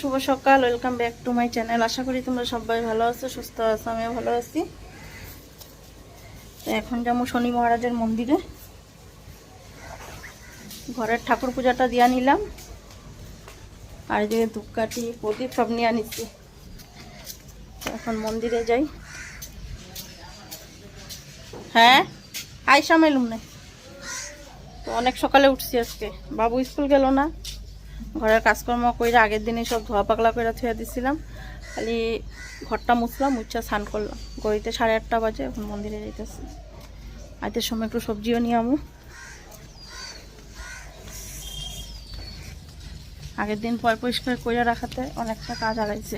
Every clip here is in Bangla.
শুভ সকাল, welcome back to my channel. আশা করি তোমরা সবাই ভালো আছো, সুস্থ আছো, আমিও ভালো আছি। এখন যাব শনি মহারাজের মন্দিরে। ঘরের ঠাকুর পূজাটা দিয়া নিলাম। আর এদিকে ধূপকাঠি, প্রদীপ সব নিয়ে নিচ্ছি। এখন মন্দিরে যাই। হ্যাঁ? আইসা মেলুম না। তো অনেক সকালে উঠছি আজকে। বাবু স্কুল গেল না? ঘরের কাজকর্ম করে আগের দিনে সব ধোয়া পাকলা করে থুয়ে দিছিলাম। খালি ঘরটা মুছলাম মুচ্ছা স্নান করলাম। গড়িতে সাড়ে আটটা বাজে, এখন মন্দিরে যাইতেছি। আজের সময় একটু সবজিও নিয়ে আমু। আগের দিন পয় পরিষ্কার করে রাখাতে অনেকটা কাজ আগাইছে।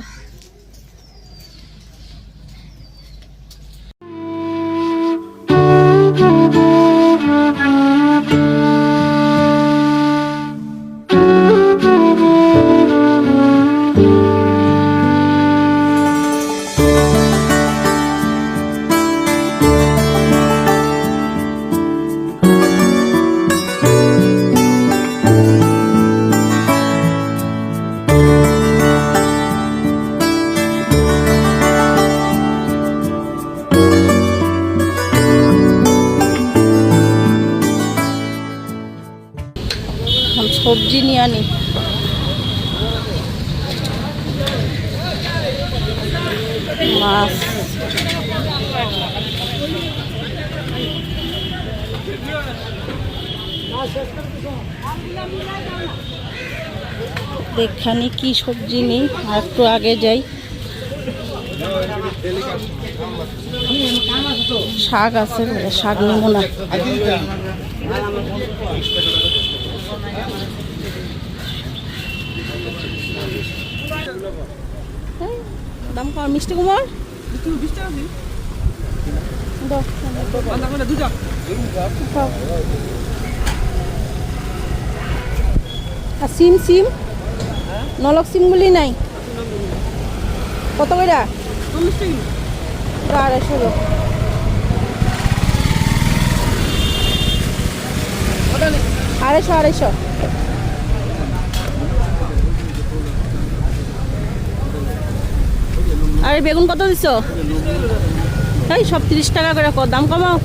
সবজি নিয়ে আনি। মাছ। এখানে কি সবজি নেই, আর একটু আগে যাই। শাক আছে, শাক নেব না। কম মিষ্টি কুমার। আর সিম সিম? নলক সিম গুলি নাই? কত কইরা? আড়াইশো গো। আড়াইশো আড়াইশো। আরে বেগুন কত দিছ? এই সব তিরিশ টাকা করে দাম কমাও।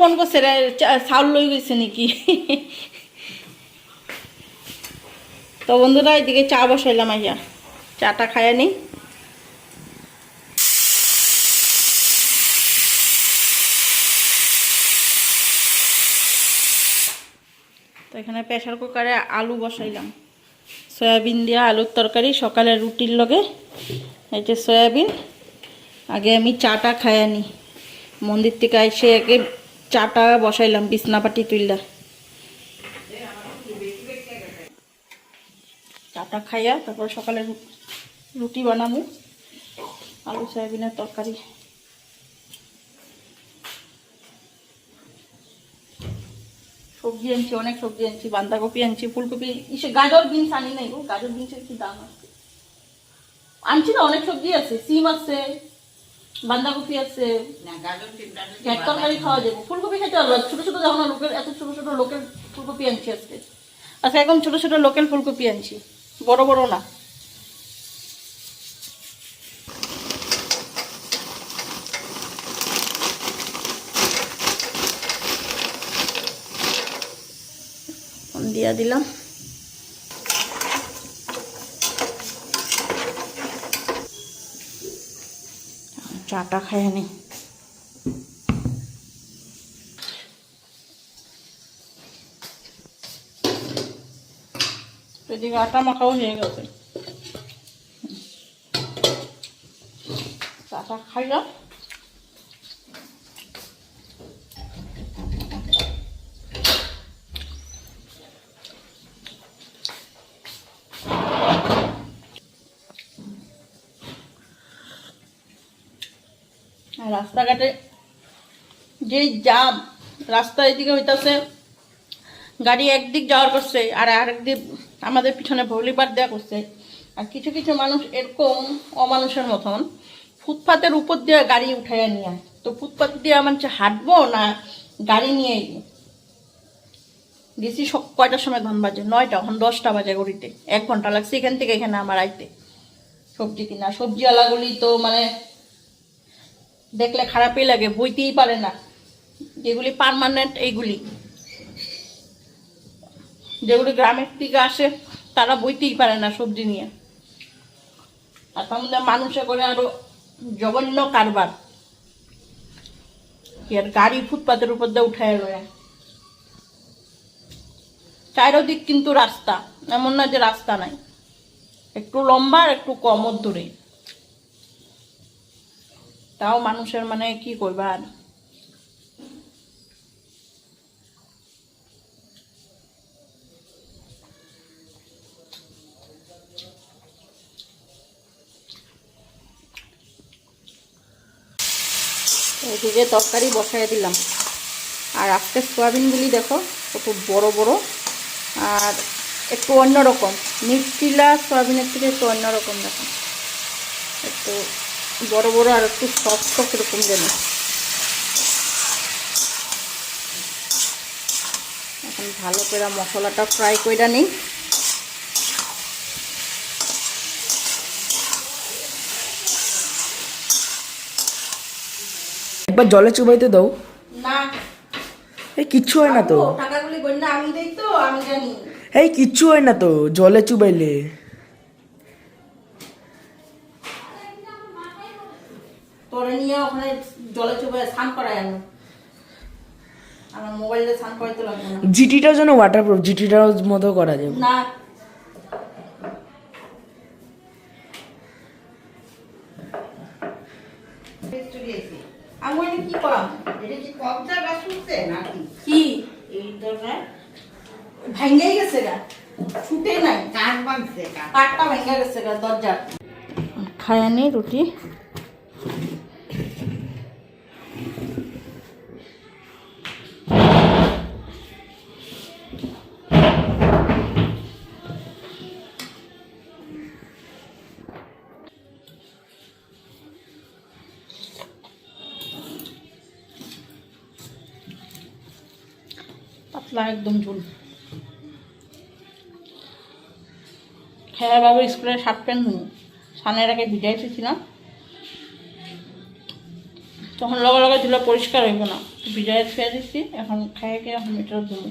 ফোন করছে চাউল লই গেছে নাকি? তো বন্ধুরা, এদিকে চা বসাইলাম আইয়া চাটা খায়া নেই। তো এখানে প্রেশার কুকারে আলু বসাইলাম। সয়াবিন দিয়ে আলুর তরকারি সকালে রুটির লগে। এই যে সয়াবিন, আগে আমি চাটা খায়া নিই মন্দির থেকে এসে একে চাটা বসাইলাম বিছনাপাটি তুললা চাটা খাইয়া তারপর সকালে রুটি বানাবো। আলু, সয়াবিনের তরকারি। সবজি আনছি অনেক সবজি আনছি বাঁধাকপি আনছি ফুলকপি ইসে গাজর বিনস আনি নাই গো গাজর বিনসের কি দাম আছে? আনছি না অনেক সবজি আছে সিম আছে বাঁধাকপি আছে। ঘ্যাট তরকারি খাওয়া যাবে। ফুলকপি খেতে পারব ছোট ছোট যখন লোকের এত ছোট ছোট লোকের ফুলকপি আনছি আজকে। আচ্ছা এখন ছোট ছোট লোকাল ফুলকপি আনছি। বড় বড় না। দিয়া দিলাম। চাটা খাই নি। আটা মাখাও হয়ে গেছে। চাটা খাইলাম রাস্তাঘাটে। যে জাম রাস্তা এদিকে হইতাছে, গাড়ি একদিক যাওয়ার করছে আর আরেক দিক আমাদের পিছনে ভলিবার দেওয়া করছে। আর কিছু কিছু মানুষ এরকম অমানুষের মতন ফুটপাতের উপর দিয়ে গাড়ি উঠাইয়া নিয়ে। তো ফুটপাত দিয়ে হচ্ছে হাঁটবো না গাড়ি নিয়ে গেছি কয়টার সময় ধন বাজে? নয়টা, এখন দশটা বাজে গড়িতে। এক ঘণ্টা লাগছে এখান থেকে এখানে আমার আইতে। সবজি কিনা, সবজিওয়ালাগুলি তো মানে দেখলে খারাপই লাগে বইতেই পারে না। যেগুলি পার্মানেন্ট এইগুলি। যেগুলি গ্রামের থেকে আসে, তারা বইতেই পারে না সবজি নিয়ে। আর তার মধ্যে মানুষে করে আরও জঘন্য কারবার। আর গাড়ি ফুটপাতের উপর দিয়ে উঠায় রয়ে। চারোদিক কিন্তু রাস্তা, এমন না যে রাস্তা নাই। একটু লম্বা আর একটু কমর দূরে তাও মানুষের মানে কি করবা আর? এদিকে তরকারি বসাই দিলাম। আর আজকে সয়াবিনগুলি দেখো, কত বড় বড়। আর একটু অন্যরকম মিষ্টিলা সয়াবিনের থেকে একটু অন্যরকম দেখো। একটু বড় বড় আর একটু সফট সফট এরকম যেন। এখন ভালো করে মশলাটা ফ্রাই করে নিই। একবার জলে চুবাইতে দাও। না। এই কিচ্ছু হয় না তো। টাকাগুলি গন্যা আমি দেই তো আমি জানি। এই কিচ্ছু হয় না তো জলে চুবাইলে। তোরে নিয়ে ওখানে জলে চুপে স্নান করাই আনো আমার মোবাইলে স্নান করাইতে লাগবে না। জিটিটাও যেন ওয়াটারপ্রুফ জিটিটাও মতো করা যাবে। না। আমি কি করাম? এটা কি কবজা গাছ উঠছে নাকি? কি? এই ধরনের ভেঙ্গেই গেছে গা। ছুটে নাই। কাঠ বাঁধছে কাঠটা ভেঙে গেছে গা দরজা। খায় রুটি। পাতলা একদম ঝুল। খেয়াভাবে স্কুলের শার্ট প্যান্ট সানের আগে ভিজাই এসেছিলাম তখন লগে লগে ধুলো পরিষ্কার হইব না। ভিজাই ফেলে দিচ্ছি, এখন খাই গিয়ে এখন এটা ধুনু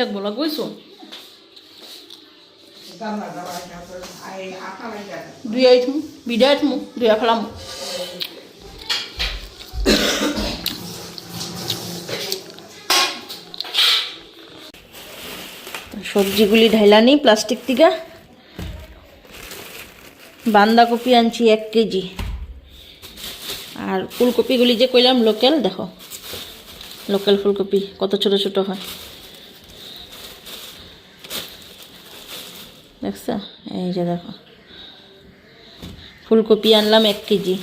লাগবো লাগবেছো গামলা গামলা তারপর এই আটা লাগে যাবে দুই আইথমু বিদায় আইথমু দুই ফেলাম সবজিগুলি ঢাইলানি প্লাস্টিক থেকে বান্দাকপি আনছি এক কেজি। আর ফুলকপিগুলি যে কইলাম লোকাল দেখো। লোকাল ফুলকপি কত ছোট ছোট হয়। দেখছ? এই যে দেখো। ফুলকপি আনলাম এক কেজি।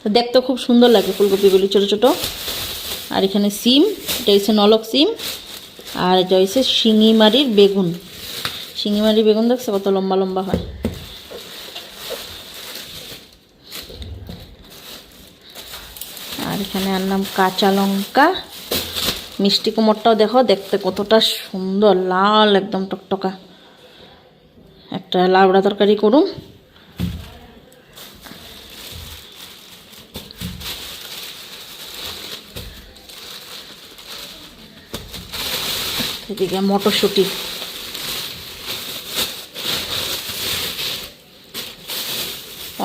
তো দেখতে খুব সুন্দর লাগে ফুলকপিগুলি, ছোট ছোট। আর এখানে সিম, এটা হচ্ছে নলক সিম। আর এটা হচ্ছে শিঙিমারির বেগুন। শিঙিমারির বেগুন দেখছ? কত লম্বা লম্বা হয়। আর এখানে আনলাম কাঁচা লঙ্কা। মিষ্টি কুমড়টাও দেখো, দেখতে কতটা সুন্দর, লাল একদম টকটকা। একটা লাউড়া তরকারি করুন। এদিকে মটরশুঁটি।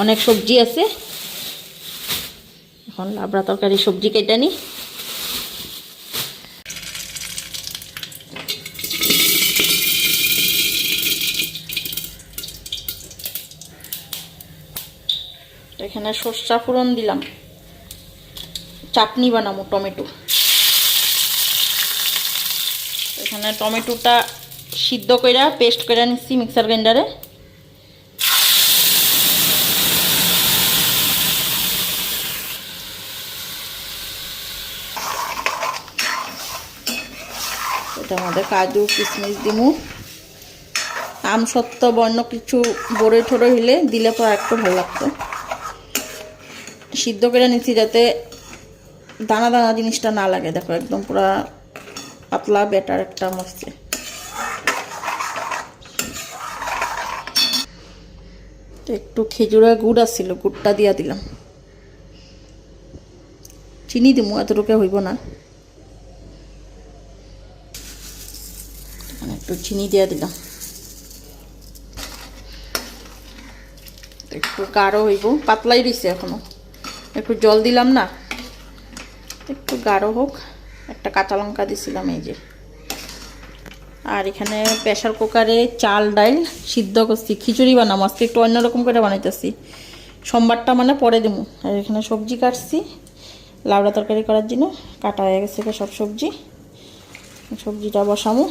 অনেক সবজি আছে। এখন লাবড়া তরকারি সবজি কেটে নিই এখানে সর্ষা ফোড়ন দিলাম। চাটনি বানাবো, টমেটো। এখানে টমেটোটা সিদ্ধ কইরা, পেস্ট করে নিচ্ছি মিক্সার গ্রাইন্ডারে। এটার কাজু কিশমিশ দিমু। আম সত্য বর্ণ কিছু বড়ই ঠোড়ো হইলে দিলে পর একটু ভালো লাগতো। সিদ্ধ করে নিচ্ছি যাতে দানা দানা জিনিসটা না লাগে। দেখো, একদম পুরা পাতলা, বেটার একটা মরছে একটু খেজুরের গুড় আসছিল, গুড়টা দিয়া দিলাম। চিনি দিমু, এতটুকু হইব না। এখানে একটু চিনি দিয়ে দিলাম। একটু গাঢ় হইব, পাতলাই রইছে এখনও। একটু জল দিলাম না। একটু গাঢ় হোক। একটা কাঁচা লঙ্কা দিছিলাম এই যে। আর এখানে প্রেশার কুকারে চাল ডাল সিদ্ধ করছি। খিচুড়ি বানাম আজকে একটু অন্যরকম করে বানাইতেছি। সোমবারটা মানে পরে দেবো আর এখানে সবজি কাটছি। লাউড়া তরকারি করার জন্য কাটা হয়ে গেছে সব সবজি। সবজিটা বসামো।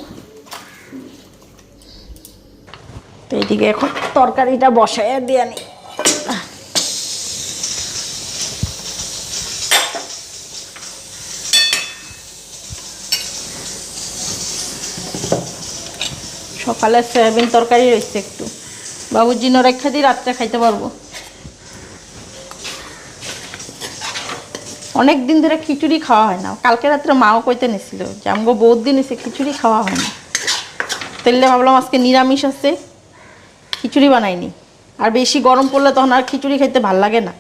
তো এইদিকে এখন তরকারিটা বসায় দিয়ে আনি সকালে সয়াবিন তরকারি রয়েছে একটু। বাবুর জন্য রেখা দিয়ে রাত্রে খাইতে পারব। অনেক দিন ধরে খিচুড়ি খাওয়া হয় না। কালকে রাত্রে মাও কইতে নিছিল যে, আমগো বহুত দিন এসে খিচুড়ি খাওয়া হয় না। তাইলে ভাবলাম আজকে নিরামিষ আছে, খিচুড়ি বানাইনি। আর বেশি গরম পড়লে তখন আর খিচুড়ি খাইতে ভালো লাগে না।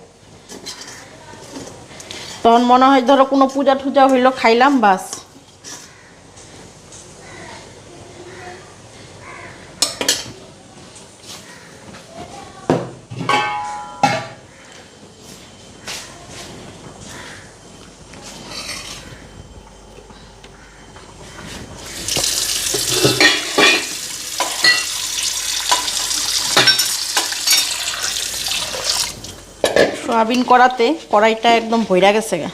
তখন মনে হয় ধরো কোনো পূজা টুজা হইল, খাইলাম, বাস। সোয়াবিন করাতে কড়াইটা একদম ভইরা গেছে গা।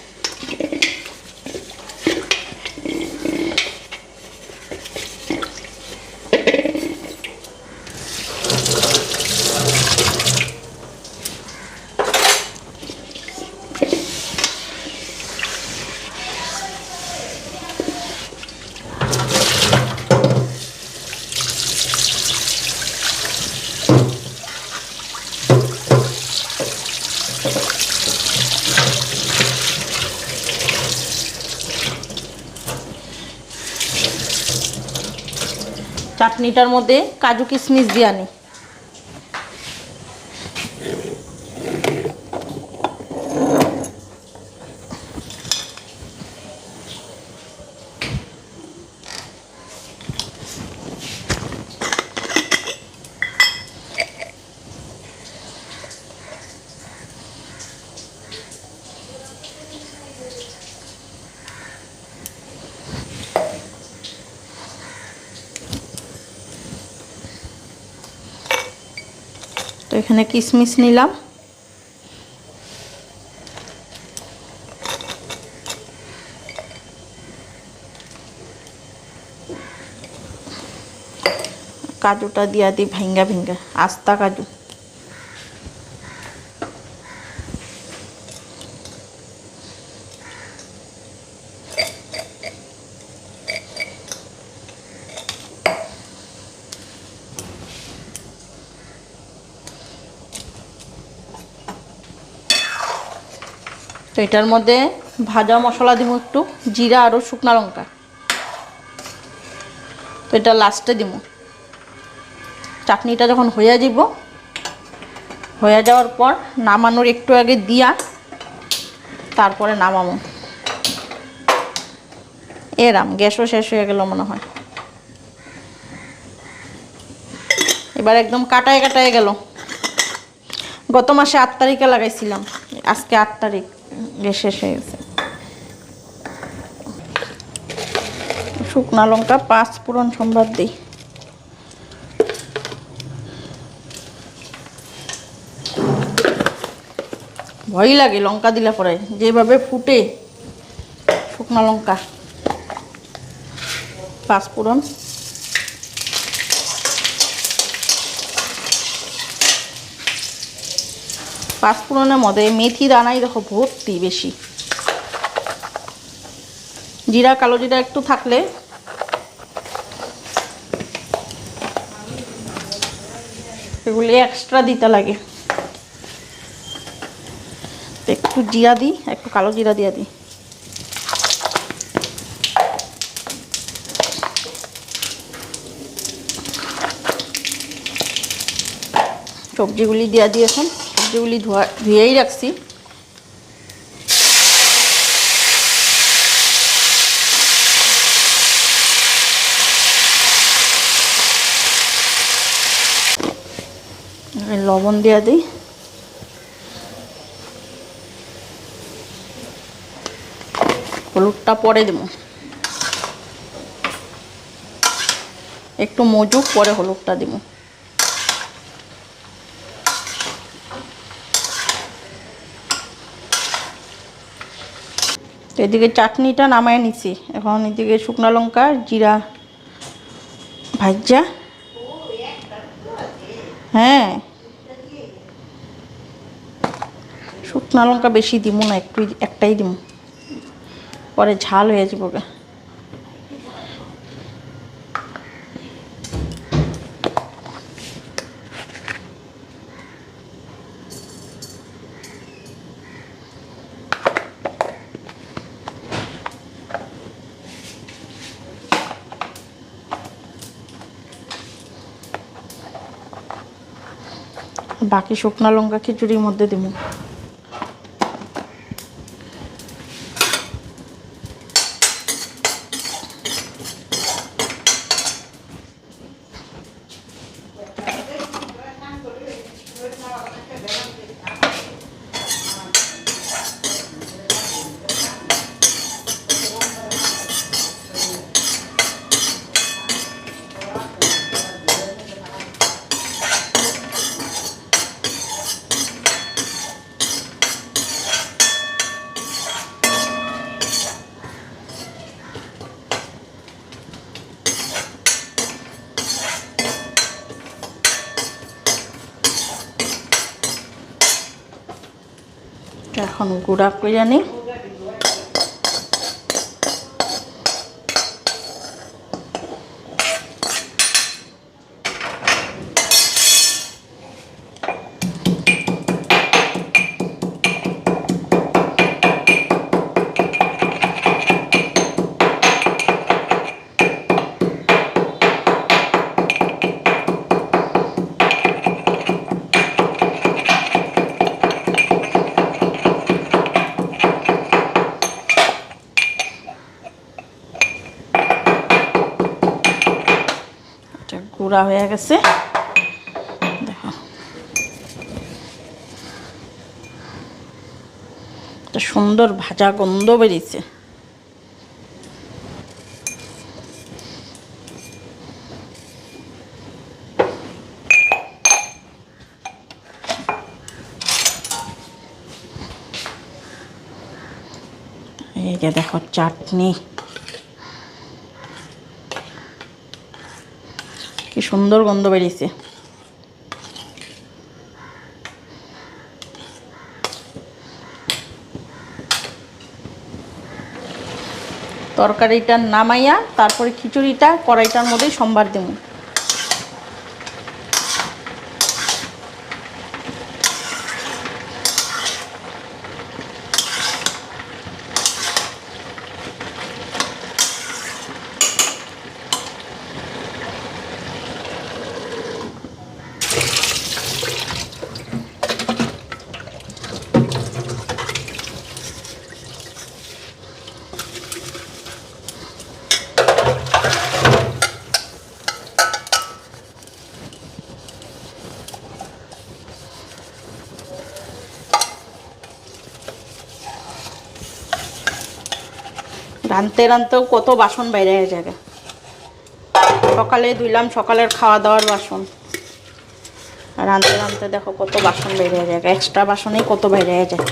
চাটনিটার মধ্যে কাজু কিশমিশ দিয়ে আনি। এখানে কিশমিশ নিলাম। কাজুটা দিয়া দিই ভেঙ্গা ভেঙ্গা। আস্তা কাজু। এটার মধ্যে ভাজা মশলা দিব একটু, জিরা আর শুকনা লঙ্কা। তো এটা লাস্টে দিব। চাটনিটা যখন হয়ে যাব, হয়ে যাওয়ার পর নামানোর একটু আগে দিয়া তারপরে নামাবো। এরাম, গ্যাসও শেষ হয়ে গেল মনে হয়। এবার একদম কাটায় কাটায় গেল। গত মাসে আট তারিখে লাগাইছিলাম, আজকে আট তারিখ। শেষ হয়ে গেছে। শুকনা লঙ্কা পাঁচ পুরন সম্বাদ দিই। ভয় লাগে লঙ্কা দিলে পরে, যেভাবে ফুটে শুকনা লঙ্কা। পাঁচফোড়ন পাঁচফোড়নের মধ্যে মেথি দানাই দেখো ভর্তি বেশি। জিরা, কালো জিরা একটু থাকলে এগুলি এক্সট্রা দিতে লাগে। একটু জিরা দিই, একটু কালো জিরা দিয়ে দিই। সবজিগুলি দিয়া দিয়েছেন। সবজিগুলি ধোয়া ধুয়েই রাখছি লবণ দেওয়া দিই হলুদটা পরে দেবো। একটু মজুক, পরে হলুদটা দেবো। এদিকে চাটনিটা নামায় নিছি। এখন এদিকে শুকনো লঙ্কা, জিরা ভাজা। হ্যাঁ। শুকনো লঙ্কা বেশি দিব না একটু একটাই দিব পরে ঝাল হয়ে যাব বাকি শুকনো লঙ্কা খিচুড়ির মধ্যে দিব এখন গুঁড়া করে নিই গুঁড়া হয়ে গেছে। দেখো। একটা সুন্দর ভাজা গন্ধ বেরিয়েছে। দেখো চাটনি। কি সুন্দর গন্ধ বেরিয়েছে। তরকারিটা নামাইয়া তারপরে খিচুড়িটা কড়াইটার মধ্যেই সোমবার দেব রানতে রানতেও কত বাসন বাইরে হয়ে যাবে। সকালে ধুইলাম, সকালের খাওয়া দাওয়ার বাসন রানতে রানতে দেখো কত বাসন বেড়ে যায় এক্সট্রা বাসনেই কত বেড়ে যায়।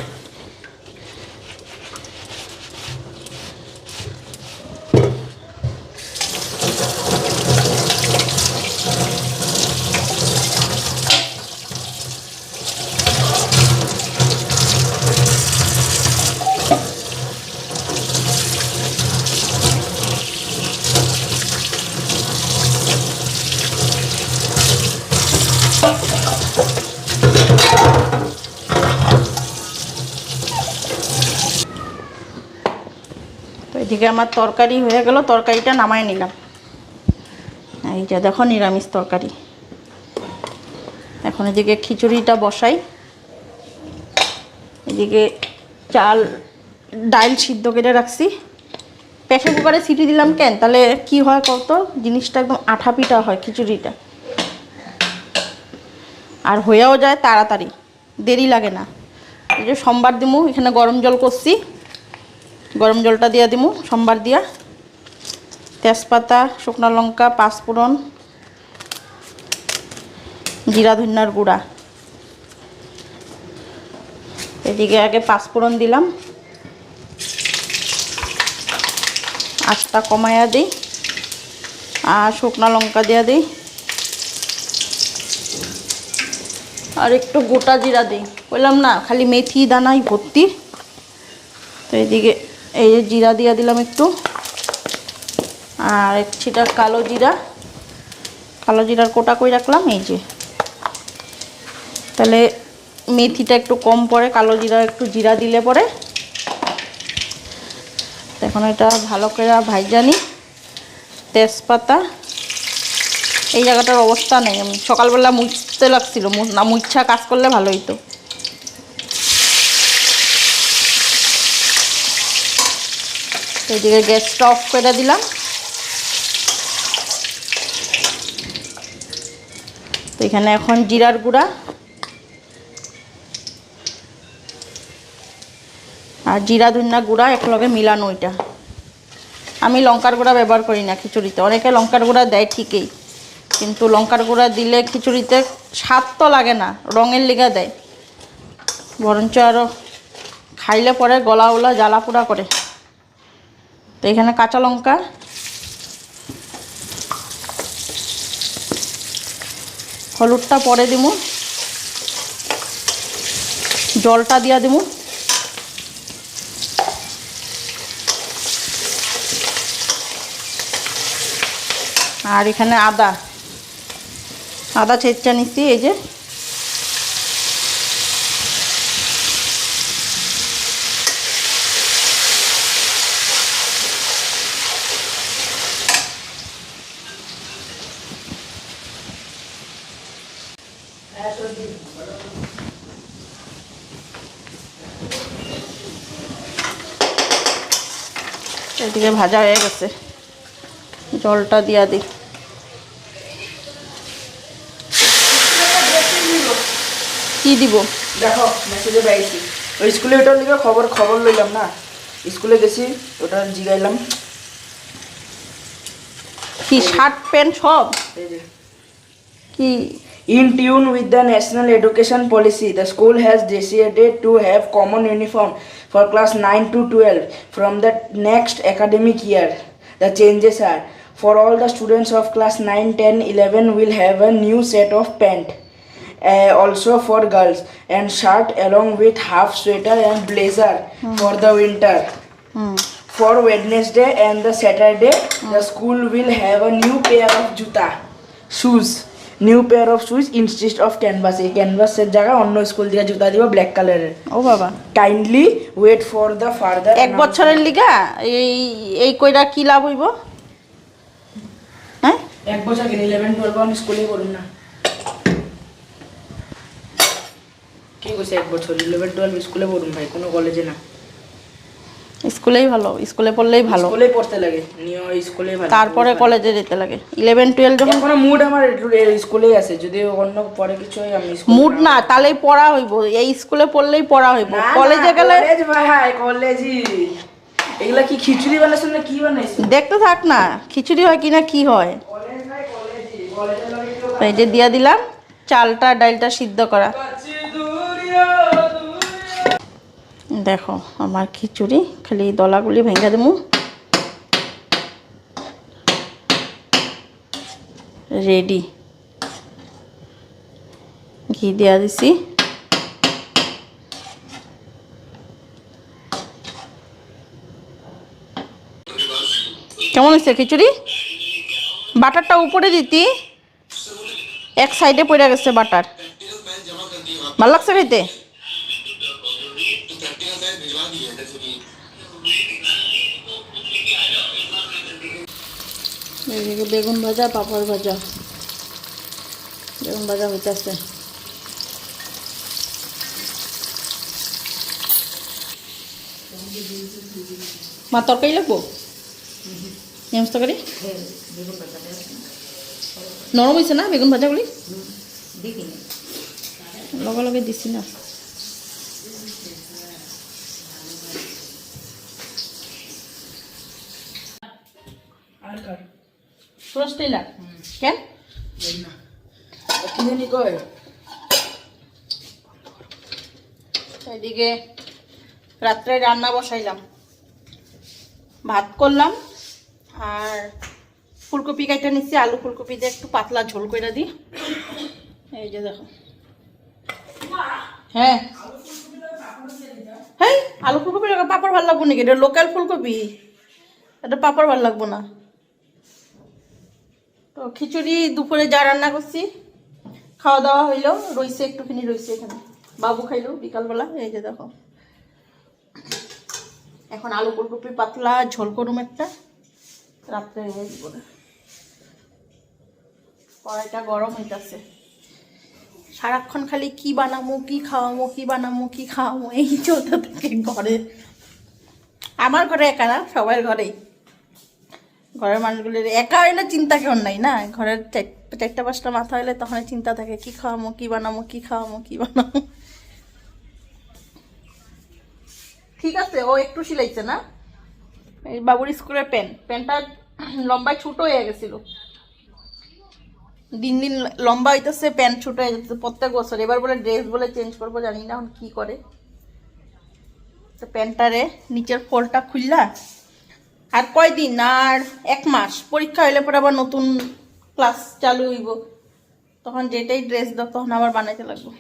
এদিকে আমার তরকারি হয়ে গেল তরকারিটা নামায় নিলাম। এই যে দেখো নিরামিষ তরকারি এখন এদিকে খিচুড়িটা বসাই, এদিকে চাল ডাল সিদ্ধ করে রাখছি। প্রেশার কুকারে সিটি দিলাম কেন? তাহলে কি হয় কত জিনিসটা একদম আঠা পিঠা হয় খিচুড়িটা। আর হয়েও যায় তাড়াতাড়ি, দেরি লাগে না। এই যে সোমবার দিমু, এখানে গরম জল করছি। গরম জলটা দিয়ে দিমু, সোমবার দিয়া। তেজপাতা, শুকনো লঙ্কা, পাঁচফোড়ন, জিরা, ধন্যার গুঁড়া। এদিকে আগে পাঁচফোড়ন দিলাম। আঁচটা কমায়া দিই। আর শুকনো লঙ্কা দিয়া দিই। আর একটু গোটা জিরা দিই। বললাম না, খালি মেথি দানাই ভর্তি। তো এদিকে এই যে জিরা দিয়ে দিলাম একটু। আর এক ছিটা কালো জিরা। কালো জিরার কোটা করে রাখলাম? এই যে। তাহলে মেথিটা একটু কম পড়ে, কালো জিরা একটু জিরা দিলে পরে এখন এটা ভালো করে ভাইজানি তেজপাতা। এই জায়গাটার অবস্থা নেই। আমি সকালবেলা মুছতে লাগছিল। না মুচ্ছা কাজ করলে ভালো হইতো। এদিকে গ্যাসটা অফ করে দিলাম। তো এখানে এখন জিরার গুঁড়া। আর জিরা ধনিয়া গুঁড়া, একলগে মিলানো ওইটা আমি লঙ্কার গুঁড়া ব্যবহার করি না খিচুড়িতে। অনেকে লঙ্কার গুঁড়া দেয় ঠিকই, কিন্তু লঙ্কার গুঁড়া দিলে খিচুড়িতে স্বাদ তো লাগে না, রঙের লিগা দেয়। বরঞ্চ আরও খাইলে পরে গলা উলা জ্বালা পোড়া করে। তো এখানে কাঁচা লঙ্কা। হলুদটা পরে দিমু জলটা দিয়া দিমু আর এখানে আদা। আদা ছেঁচা নিচ্ছি, এই যে। এদিকে ভাজা হয়ে গেছে জলটা দিয়া দিই কি দিব দেখো মেসেজে পাইছি ওই স্কুলে ওটার লিগে খবর খবর লইলাম না স্কুলে গেছি ওটা জিগাইলাম কি শার্ট প্যান্ট সব কি In tune with the national education policy, the school has decided to have common uniform for class 9 to 12 from the next academic year. The changes are for all the students of class 9, 10, 11 will have a new set of pant. Uh, also for girls and shirt along with half sweater and blazer hmm. for the winter. Hmm For Wednesday and the Saturday, the hmm. school will have a new pair of juta, shoes. New pair of shoes instead of canvas এই ক্যানভাসের জায়গায় অন্য স্কুল থেকে জুতা দিব ব্ল্যাক কালারের ও বাবা। Kindly wait for the further এক বছরের লিগা? এই এই কইরা কি লাভ হইব? হ্যাঁ? এক বছর কেন ইলেভেন টুয়েলভ আমি স্কুলে করুন না। কি কইছে এক বছর ইলেভেন টুয়েলভ স্কুলে পড়ুন ভাই কোনো কলেজে না। স্কুলেই ভালো স্কুলে পড়লেই ভালো। স্কুলে পড়তে লাগে নিয়ে স্কুলে ভালো। তারপরে কলেজে যেতে লাগে। ইলেভেন টুয়েলভ যখন কোনো মুড আমার স্কুলেই আছে যদি অন্য পরে কিছু আমি মুড না তাহলেই পড়া হইব। এই স্কুলে পড়লেই পড়া হইব। কলেজে গেলে কলেজ ভাই কলেজই। এগুলা কি খিচুড়ি বানাইছেন না কি বানাইছেন? দেখতে থাক না খিচুড়ি হয় কিনা কি হয়। কলেজ ভাই কলেজই কলেজের লগে তো এই যে দিয়া দিলাম চালটা ডালটা সিদ্ধ করা কাছে দূরিয়া দেখো, আমার খিচুড়ি, খালি দলাগুলি ভেঙে দেবো। রেডি ঘি দেওয়া দিছি। কেমন হয়েছে খিচুড়ি? বাটারটা উপরে দিতি, এক সাইডে পড়ে গেছে বাটার। ভালো লাগছে খাইতে এইদিকে বেগুন ভাজা, পাপড় ভাজা। বেগুন ভাজা হইতেছে মা, তরকারি লাগবো? নিরামিষ তরকারি? নরম হয়েছে না বেগুন ভাজাগুলি? লগে লগে দিছি না আর কার জানি কয়? এদিকে রাত্রে রান্না বসাইলাম। ভাত করলাম আর ফুলকপি কাইটা নিচ্ছি আলু ফুলকপি দিয়ে একটু পাতলা ঝোল করে দিই এই যে দেখো। হ্যাঁ। হ্যাঁ আলু ফুলকপি পাপড় ভালো লাগবো নাকি? এটা লোকাল ফুলকপি। এটা পাপড় ভালো লাগবো না। তো খিচুড়ি দুপুরে যা রান্না করছি খাওয়া দাওয়া হইল, রইছে একটুখানি, রইছে এখানে। বাবু খাইলো বিকালবেলা, এই যে দেখো। এখন আলু ফুলকপি পাতলা, ঝোল করুম একটা। রাত্রে দিব কড়াইটা গরম হইতেছে। সারাক্ষণ খালি কি বানামো, কি খাওয়ামো, কি বানামো, কি খাওয়ামো, এই চলতে থাকে ঘরে। আমার ঘরে একা না, সবার ঘরেই। ঘরের মানুষগুলির একা হইলে চিন্তা কেমন নাই না? ঘরের চার- চারটা, পাঁচটা মাথা হইলে তখন চিন্তা থাকে, কি খাওয়ামো, কি বানামো, কি খাওয়ামো, কি বানামো? ঠিক আছে, ও একটু সিলাইছে না? এই বাবুর স্কুলের প্যান্ট প্যান্টটা লম্বায় ছোট হয়ে গেছিল। দিন দিন লম্বা হইতেছে প্যান্ট ছোট হয়ে যাচ্ছে, প্রত্যেক বছর। এবার বলে ড্রেস বলে চেঞ্জ করব, জানি না এখন কি করে। তো প্যান্টটারে নিচের ফোলটা খুললা আর কয়দিন আর এক মাস? পরীক্ষা হইলে পরে আবার নতুন ক্লাস চালু হইব। তখন যেটাই ড্রেস দাও, তখন আবার বানাইতে লাগবো।